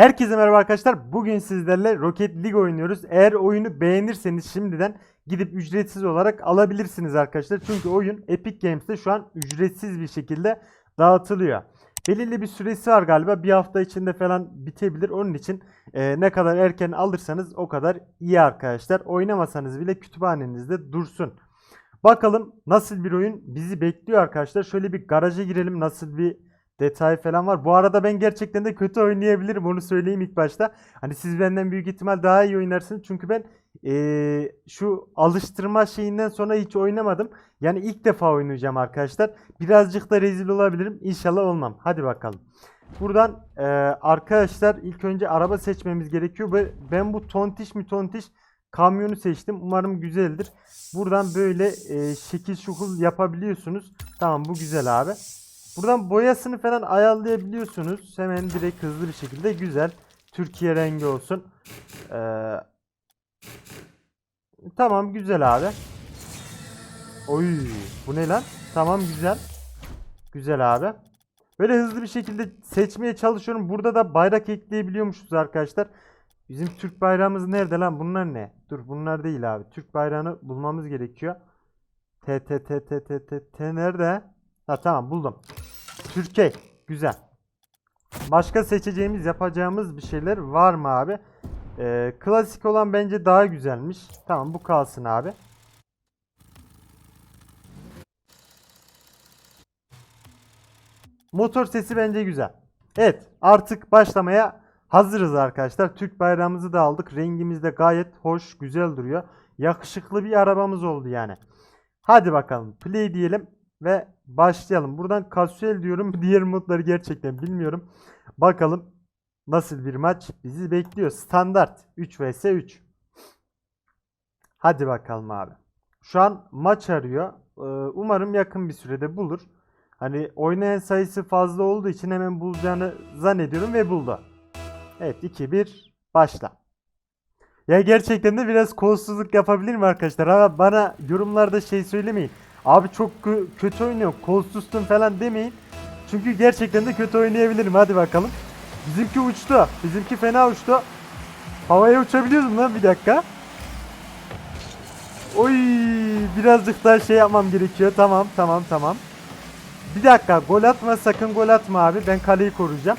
Herkese merhaba arkadaşlar. Bugün sizlerle Rocket League oynuyoruz. Eğer oyunu beğenirseniz şimdiden gidip ücretsiz olarak alabilirsiniz arkadaşlar. Çünkü oyun Epic Games'te şu an ücretsiz bir şekilde dağıtılıyor. Belirli bir süresi var galiba. Bir hafta içinde falan bitebilir. Onun için e, ne kadar erken alırsanız o kadar iyi arkadaşlar. Oynamasanız bile kütüphanenizde dursun. Bakalım nasıl bir oyun bizi bekliyor arkadaşlar. Şöyle bir garaja girelim. Nasıl bir detay falan var. Bu arada ben gerçekten de kötü oynayabilirim. Onu söyleyeyim ilk başta. Hani siz benden büyük ihtimal daha iyi oynarsınız. Çünkü ben eee, şu alıştırma şeyinden sonra hiç oynamadım. Yani ilk defa oynayacağım arkadaşlar. Birazcık da rezil olabilirim. İnşallah olmam. Hadi bakalım. Buradan eee, arkadaşlar ilk önce araba seçmemiz gerekiyor. Ben bu tontiş mi tontiş kamyonu seçtim. Umarım güzeldir. Buradan böyle eee, şekil şukul yapabiliyorsunuz. Tamam bu güzel abi. Buradan boyasını falan ayarlayabiliyorsunuz. Hemen direkt hızlı bir şekilde güzel. Türkiye rengi olsun. Ee, tamam güzel abi. Oy bu ne lan? Tamam güzel. Güzel abi. Böyle hızlı bir şekilde seçmeye çalışıyorum. Burada da bayrak ekleyebiliyormuşuz arkadaşlar. Bizim Türk bayrağımız nerede lan? Bunlar ne? Dur bunlar değil abi. Türk bayrağını bulmamız gerekiyor. T T T T T T T nerede? Ha tamam buldum. Türkiye. Güzel. Başka seçeceğimiz, yapacağımız bir şeyler var mı abi? Ee, klasik olan bence daha güzelmiş. Tamam bu kalsın abi. Motor sesi bence güzel. Evet artık başlamaya hazırız arkadaşlar. Türk bayrağımızı da aldık. Rengimiz de gayet hoş, güzel duruyor. Yakışıklı bir arabamız oldu yani. Hadi bakalım play diyelim ve başlayalım. Buradan kasuel diyorum. Diğer modları gerçekten bilmiyorum. Bakalım nasıl bir maç bizi bekliyor. Standart 3 vs 3. Hadi bakalım abi. Şu an maç arıyor. Ee, Umarım yakın bir sürede bulur. Hani oynayan sayısı fazla olduğu için hemen bulacağını zannediyorum ve buldu. Evet 2-1 başla. Ya gerçekten de biraz kolsuzluk yapabilir mi arkadaşlar? Ama bana yorumlarda şey söylemeyin. Abi çok kö- kötü oynuyor, kolsuzsun falan demeyin. Çünkü gerçekten de kötü oynayabilirim. Hadi bakalım. Bizimki uçtu. Bizimki fena uçtu. Havaya uçabiliyoruz mu lan bir dakika? Oy birazcık daha şey yapmam gerekiyor. Tamam tamam tamam. Bir dakika gol atma sakın gol atma abi. Ben kaleyi koruyacağım.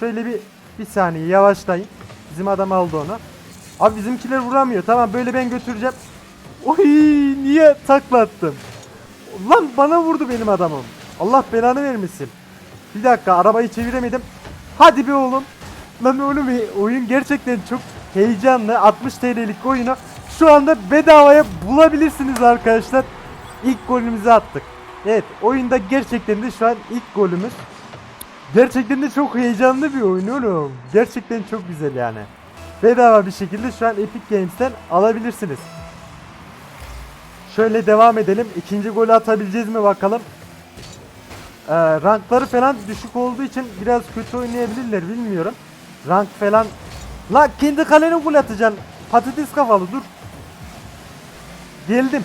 Şöyle bir bir saniye yavaşlayın. Bizim adam aldı onu. Abi bizimkiler vuramıyor. Tamam böyle ben götüreceğim. Oy niye taklattım? Lan bana vurdu benim adamım. Allah belanı vermesin. Bir dakika arabayı çeviremedim. Hadi be oğlum. Lan oğlum e, oyun gerçekten çok heyecanlı. 60 TL'lik oyunu şu anda bedavaya bulabilirsiniz arkadaşlar. İlk golümüzü attık. Evet oyunda gerçekten de şu an ilk golümüz. Gerçekten de çok heyecanlı bir oyun oğlum. Gerçekten çok güzel yani. Bedava bir şekilde şu an Epic Games'ten alabilirsiniz. Şöyle devam edelim. İkinci golü atabileceğiz mi bakalım. Ee, rankları falan düşük olduğu için biraz kötü oynayabilirler bilmiyorum. Rank falan. La kendi kalene gol atacaksın. Patates kafalı dur. Geldim.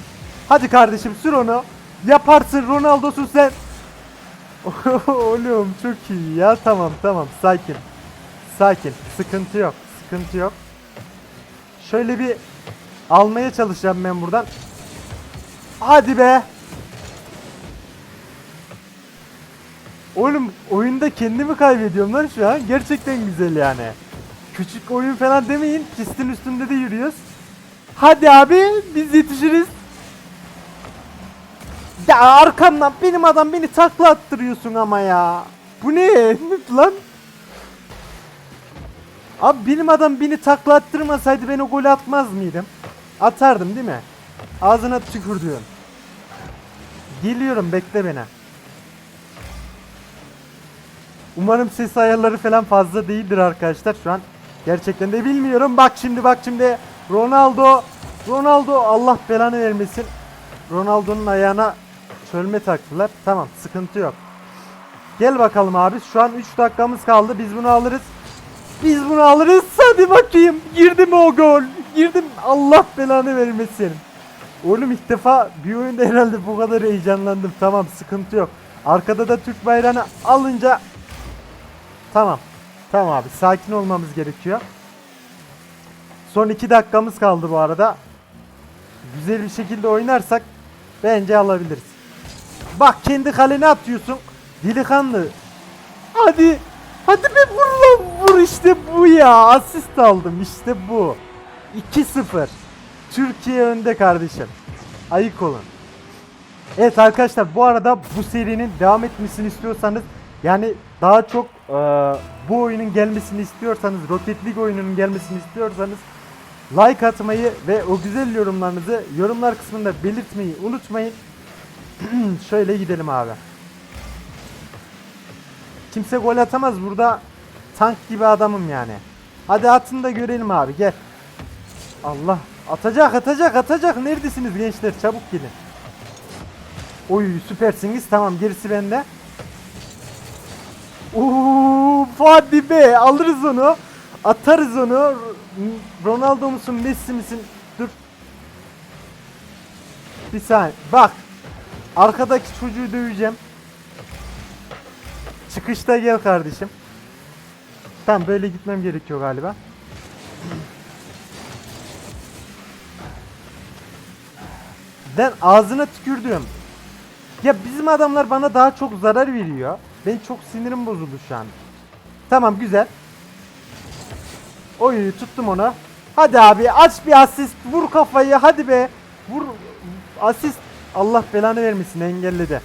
Hadi kardeşim sür onu. Yaparsın Ronaldo'sun sen. Oğlum çok iyi ya tamam tamam sakin. Sakin sıkıntı yok sıkıntı yok. Şöyle bir almaya çalışacağım ben buradan. Hadi be. Oğlum oyunda kendimi kaybediyorum lan şu an. Gerçekten güzel yani. Küçük oyun falan demeyin. Pistin üstünde de yürüyoruz. Hadi abi biz yetişiriz. Ya arkamdan benim adam beni takla attırıyorsun ama ya. Bu ne? lan? Abi benim adam beni takla attırmasaydı ben o golü atmaz mıydım? Atardım değil mi? Ağzına tükürdüğüm. Geliyorum bekle beni. Umarım ses ayarları falan fazla değildir arkadaşlar şu an. Gerçekten de bilmiyorum. Bak şimdi bak şimdi. Ronaldo. Ronaldo Allah belanı vermesin. Ronaldo'nun ayağına çölme taktılar. Tamam sıkıntı yok. Gel bakalım abi. Şu an 3 dakikamız kaldı. Biz bunu alırız. Biz bunu alırız. Hadi bakayım. Girdi mi o gol? Girdim. Allah belanı vermesin. Oğlum ilk defa bir oyunda herhalde bu kadar heyecanlandım. Tamam sıkıntı yok. Arkada da Türk bayrağını alınca tamam. Tamam abi sakin olmamız gerekiyor. Son 2 dakikamız kaldı bu arada. Güzel bir şekilde oynarsak bence alabiliriz. Bak kendi kalene atıyorsun. Delikanlı. Hadi. Hadi be vur lan vur işte bu ya. Asist aldım işte bu. 2-0. Türkiye önde kardeşim. Ayık olun. Evet arkadaşlar bu arada bu serinin devam etmesini istiyorsanız yani daha çok e, bu oyunun gelmesini istiyorsanız Rocket League oyununun gelmesini istiyorsanız like atmayı ve o güzel yorumlarınızı yorumlar kısmında belirtmeyi unutmayın. Şöyle gidelim abi. Kimse gol atamaz burada tank gibi adamım yani. Hadi atın da görelim abi gel. Allah atacak atacak atacak neredesiniz gençler çabuk gelin. Oy süpersiniz tamam gerisi bende. Uuu hadi be alırız onu. Atarız onu. Ronaldo musun Messi misin? Dur. Bir saniye. Bak. Arkadaki çocuğu döveceğim. Çıkışta gel kardeşim. Tamam böyle gitmem gerekiyor galiba. Ben ağzına tükürdüm. Ya bizim adamlar bana daha çok zarar veriyor. Ben çok sinirim bozuldu şu an. Tamam güzel. Oy tuttum onu. Hadi abi aç bir asist. Vur kafayı hadi be. Vur asist. Allah belanı vermesin engelledi.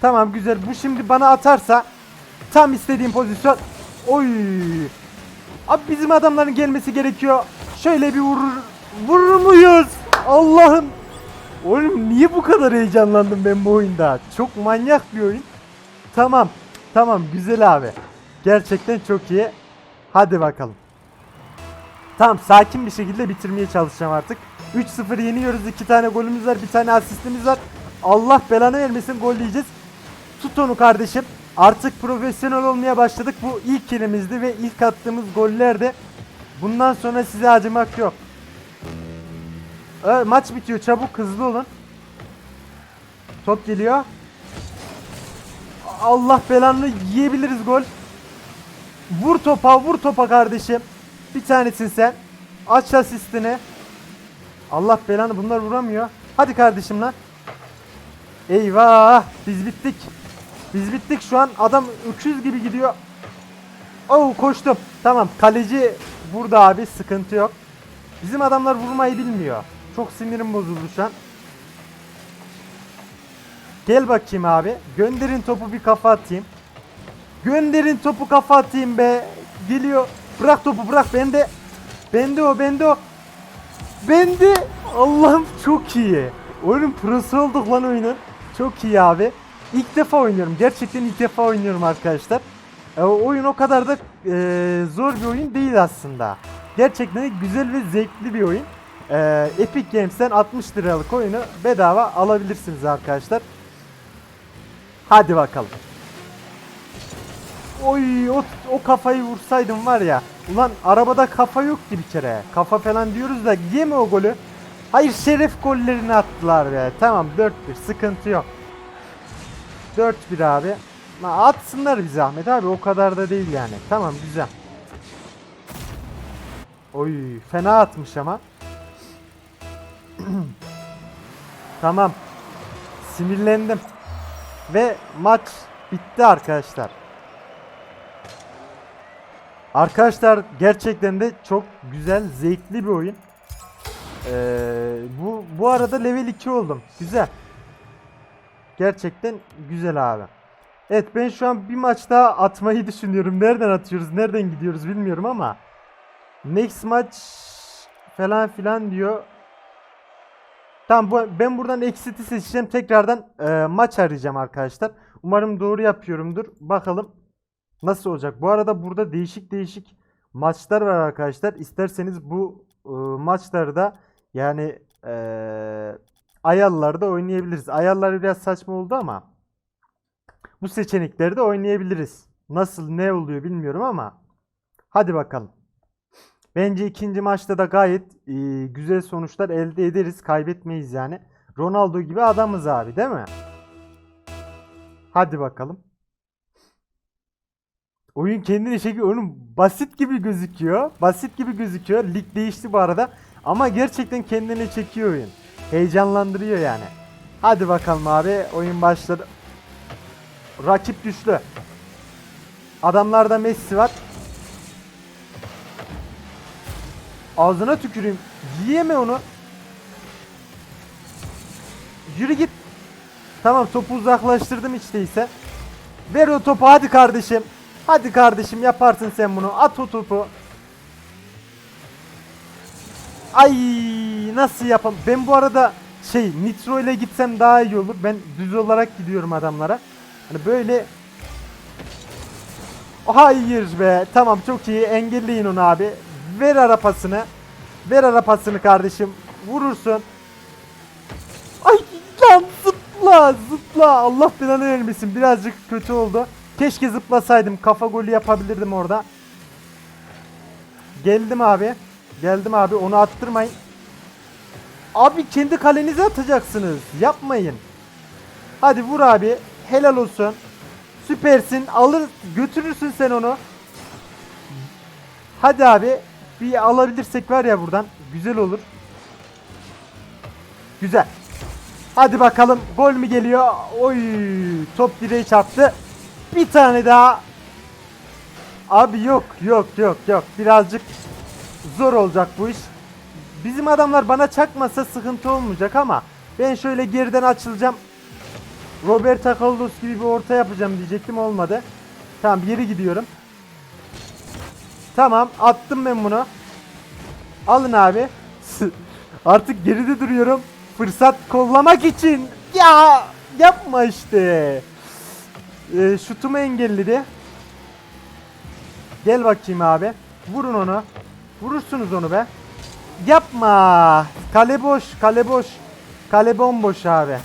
Tamam güzel. Bu şimdi bana atarsa tam istediğim pozisyon. Oy. Abi bizim adamların gelmesi gerekiyor. Şöyle bir vurur. Vurur muyuz? Allah'ım. Oğlum niye bu kadar heyecanlandım ben bu oyunda? Çok manyak bir oyun. Tamam. Tamam güzel abi. Gerçekten çok iyi. Hadi bakalım. Tamam sakin bir şekilde bitirmeye çalışacağım artık. 3-0 yeniyoruz. 2 tane golümüz var. Bir tane asistimiz var. Allah belanı vermesin gol yiyeceğiz. Tut onu kardeşim. Artık profesyonel olmaya başladık. Bu ilk elimizdi ve ilk attığımız gollerde. Bundan sonra size acımak yok. Ee, maç bitiyor. Çabuk hızlı olun. Top geliyor. Allah belanı yiyebiliriz gol. Vur topa, vur topa kardeşim. Bir tanesin sen. Aç asistini. Allah belanı bunlar vuramıyor. Hadi kardeşim lan. Eyvah! Biz bittik. Biz bittik şu an. Adam öküz gibi gidiyor. Oh koştum. Tamam kaleci burada abi sıkıntı yok. Bizim adamlar vurmayı bilmiyor. Çok sinirim bozuldu şu an. Gel bakayım abi. Gönderin topu bir kafa atayım. Gönderin topu kafa atayım be. Geliyor. Bırak topu bırak. Bende. Bende o bende o. Bende. Allah'ım çok iyi. Oyunun prosu olduk lan oyunun. Çok iyi abi. İlk defa oynuyorum. Gerçekten ilk defa oynuyorum arkadaşlar. E, oyun o kadar da e, zor bir oyun değil aslında. Gerçekten güzel ve zevkli bir oyun. E, Epic Games'ten 60 liralık oyunu bedava alabilirsiniz arkadaşlar. Hadi bakalım. Oy o, o kafayı vursaydım var ya. Ulan arabada kafa yok ki bir kere. Kafa falan diyoruz da yeme o golü. Hayır şeref gollerini attılar be. Tamam 4-1 sıkıntı yok. 4-1 abi. Ma atsınlar bir zahmet abi o kadar da değil yani. Tamam güzel. Oy fena atmış ama. tamam. Sinirlendim. Ve maç bitti arkadaşlar. Arkadaşlar gerçekten de çok güzel, zevkli bir oyun. Ee, bu bu arada level 2 oldum. Güzel. Gerçekten güzel abi. Evet ben şu an bir maç daha atmayı düşünüyorum. Nereden atıyoruz, nereden gidiyoruz bilmiyorum ama. Next maç falan filan diyor. Tamam bu, ben buradan exit'i seçeceğim. Tekrardan e, maç arayacağım arkadaşlar. Umarım doğru yapıyorumdur. Bakalım nasıl olacak. Bu arada burada değişik değişik maçlar var arkadaşlar. İsterseniz bu e, maçları da yani e, ayarlarda oynayabiliriz. Ayarlar biraz saçma oldu ama bu seçenekleri de oynayabiliriz. Nasıl ne oluyor bilmiyorum ama hadi bakalım. Bence ikinci maçta da gayet e, güzel sonuçlar elde ederiz. Kaybetmeyiz yani. Ronaldo gibi adamız abi değil mi? Hadi bakalım. Oyun kendini çekiyor. Oyun basit gibi gözüküyor. Basit gibi gözüküyor. Lig değişti bu arada. Ama gerçekten kendini çekiyor oyun. Heyecanlandırıyor yani. Hadi bakalım abi. Oyun başladı. Rakip güçlü. Adamlarda Messi var. Ağzına tüküreyim. Yiyeme onu. Yürü git. Tamam topu uzaklaştırdım hiç değilse. Ver o topu hadi kardeşim. Hadi kardeşim yaparsın sen bunu. At o topu. Ay nasıl yapam? Ben bu arada şey nitro ile gitsem daha iyi olur. Ben düz olarak gidiyorum adamlara. Hani böyle Hayır be. Tamam çok iyi. Engelleyin onu abi. Ver arapasını. Ver arapasını kardeşim. Vurursun. Ay lan zıpla zıpla. Allah belanı vermesin. Birazcık kötü oldu. Keşke zıplasaydım. Kafa golü yapabilirdim orada. Geldim abi. Geldim abi. Onu attırmayın. Abi kendi kalenize atacaksınız. Yapmayın. Hadi vur abi. Helal olsun. Süpersin. Alır götürürsün sen onu. Hadi abi. Bir alabilirsek var ya buradan. Güzel olur. Güzel. Hadi bakalım. Gol mü geliyor? Oy! Top direğe çarptı. Bir tane daha. Abi yok yok yok yok. Birazcık zor olacak bu iş. Bizim adamlar bana çakmasa sıkıntı olmayacak ama ben şöyle geriden açılacağım. Roberto Carlos gibi bir orta yapacağım diyecektim olmadı. Tamam geri gidiyorum. Tamam attım ben bunu. Alın abi. Artık geride duruyorum. Fırsat kollamak için. Ya yapma işte. Ee, şutumu engelledi. Gel bakayım abi. Vurun onu. Vurursunuz onu be. Yapma. Kale boş, kale boş. Kale bomboş abi.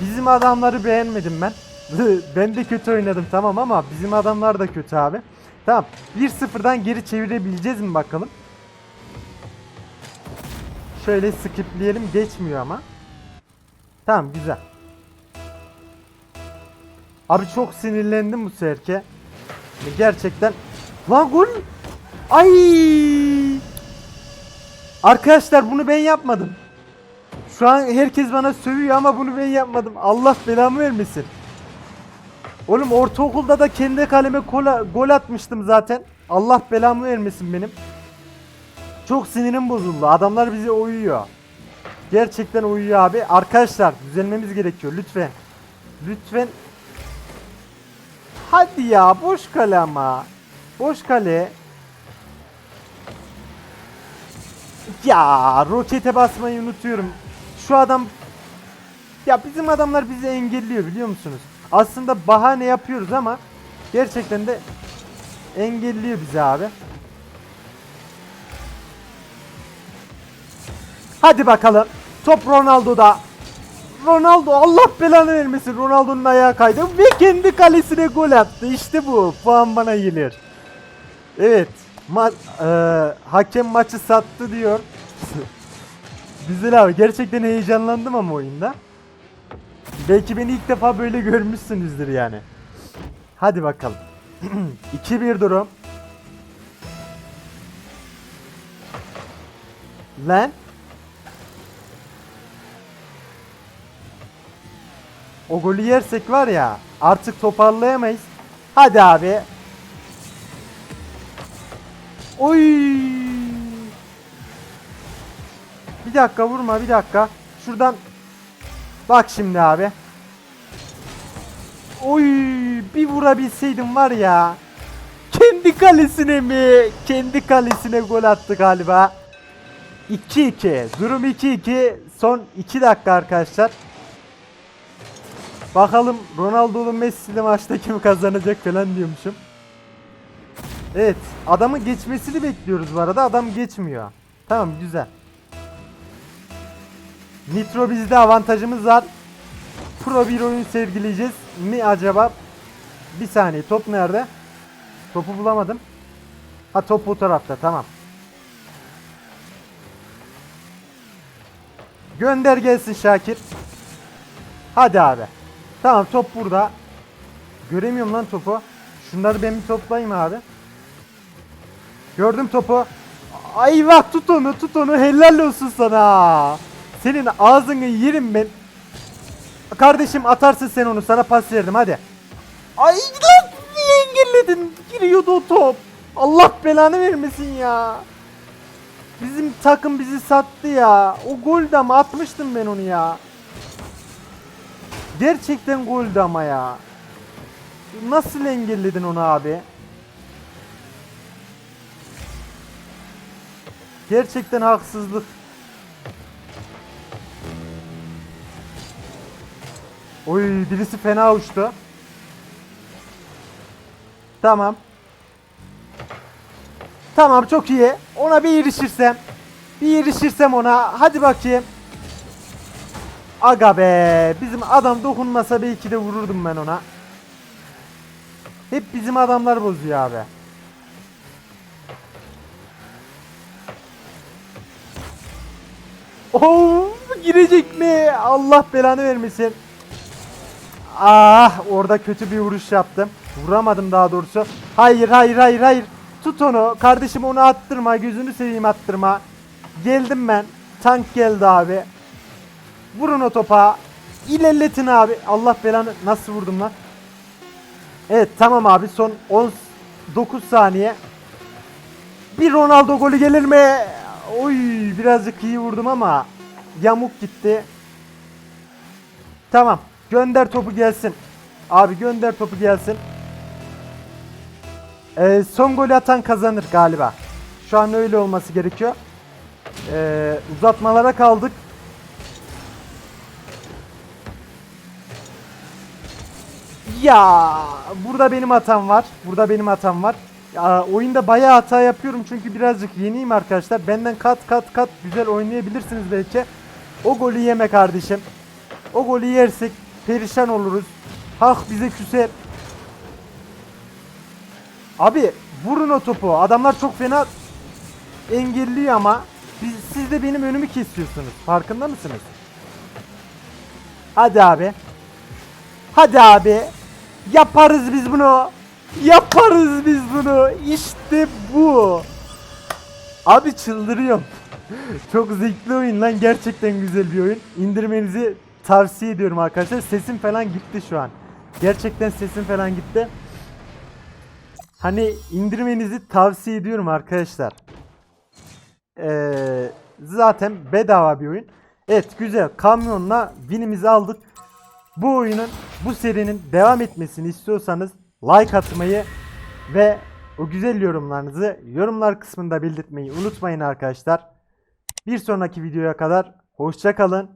Bizim adamları beğenmedim ben. ben de kötü oynadım tamam ama bizim adamlar da kötü abi. Tamam. 1-0'dan geri çevirebileceğiz mi bakalım. Şöyle skipleyelim. Geçmiyor ama. Tamam güzel. Abi çok sinirlendim bu serke. Gerçekten. Lan gol. Ay. Arkadaşlar bunu ben yapmadım. Şu an herkes bana sövüyor ama bunu ben yapmadım. Allah belamı vermesin. Oğlum ortaokulda da kendi kaleme kola, gol atmıştım zaten. Allah belamı vermesin benim. Çok sinirim bozuldu. Adamlar bize uyuyor. Gerçekten uyuyor abi. Arkadaşlar düzelmemiz gerekiyor lütfen. Lütfen. Hadi ya boş kale ama. Boş kale. Ya rokete basmayı unutuyorum. Şu adam ya bizim adamlar bizi engelliyor biliyor musunuz? Aslında bahane yapıyoruz ama gerçekten de engelliyor bizi abi. Hadi bakalım. Top Ronaldo'da. Ronaldo Allah belanı vermesin. Ronaldo'nun ayağı kaydı ve kendi kalesine gol attı. İşte bu. Puan bana gelir. Evet. Ma e, hakem maçı sattı diyor. Güzel abi. Gerçekten heyecanlandım ama oyunda. Belki beni ilk defa böyle görmüşsünüzdür yani. Hadi bakalım. 2-1 durum. Lan. O golü yersek var ya artık toparlayamayız. Hadi abi. Oy. Dakika vurma bir dakika. Şuradan bak şimdi abi. Oy bir vurabilseydim var ya. Kendi kalesine mi? Kendi kalesine gol attı galiba. 2-2. Durum 2-2. Son 2 dakika arkadaşlar. Bakalım Ronaldo'lu Messi'li maçta kim kazanacak falan diyormuşum. Evet. Adamın geçmesini bekliyoruz bu arada. Adam geçmiyor. Tamam güzel. Nitro bizde avantajımız var. Pro bir oyun sergileyeceğiz mi acaba? Bir saniye top nerede? Topu bulamadım. Ha top bu tarafta tamam. Gönder gelsin Şakir. Hadi abi. Tamam top burada. Göremiyorum lan topu. Şunları ben bir toplayayım abi. Gördüm topu. Ay bak tut onu tut onu helal olsun sana. Senin ağzını yerim ben. Kardeşim atarsın sen onu sana pas verdim hadi. Ay lan niye engelledin? Giriyordu o top. Allah belanı vermesin ya. Bizim takım bizi sattı ya. O golde ama atmıştım ben onu ya. Gerçekten golde ama ya. Nasıl engelledin onu abi? Gerçekten haksızlık. Oy birisi fena uçtu. Tamam. Tamam çok iyi. Ona bir erişirsem. Bir erişirsem ona. Hadi bakayım. Aga be. Bizim adam dokunmasa belki de vururdum ben ona. Hep bizim adamlar bozuyor abi. Oo, girecek mi? Allah belanı vermesin. Ah orada kötü bir vuruş yaptım. Vuramadım daha doğrusu. Hayır hayır hayır hayır. Tut onu. Kardeşim onu attırma. Gözünü seveyim attırma. Geldim ben. Tank geldi abi. Vurun o topa. İlerletin abi. Allah belanı nasıl vurdum lan? Evet tamam abi son 19 saniye. Bir Ronaldo golü gelir mi? Oy birazcık iyi vurdum ama yamuk gitti. Tamam. Gönder topu gelsin. Abi gönder topu gelsin. Ee, son golü atan kazanır galiba. Şu an öyle olması gerekiyor. Ee, uzatmalara kaldık. Ya burada benim hatam var. Burada benim hatam var. Ya, oyunda bayağı hata yapıyorum çünkü birazcık yeniyim arkadaşlar. Benden kat kat kat güzel oynayabilirsiniz belki. O golü yeme kardeşim. O golü yersek perişan oluruz. Hak bize küser. Abi vurun o topu. Adamlar çok fena engelliyor ama biz, siz de benim önümü kesiyorsunuz. Farkında mısınız? Hadi abi. Hadi abi. Yaparız biz bunu. Yaparız biz bunu. İşte bu. Abi çıldırıyorum. Çok zevkli oyun lan. Gerçekten güzel bir oyun. İndirmenizi tavsiye ediyorum arkadaşlar. Sesim falan gitti şu an. Gerçekten sesim falan gitti. Hani indirmenizi tavsiye ediyorum arkadaşlar. Ee, zaten bedava bir oyun. Evet güzel. Kamyonla winimizi aldık. Bu oyunun, bu serinin devam etmesini istiyorsanız like atmayı ve o güzel yorumlarınızı yorumlar kısmında belirtmeyi unutmayın arkadaşlar. Bir sonraki videoya kadar hoşça kalın.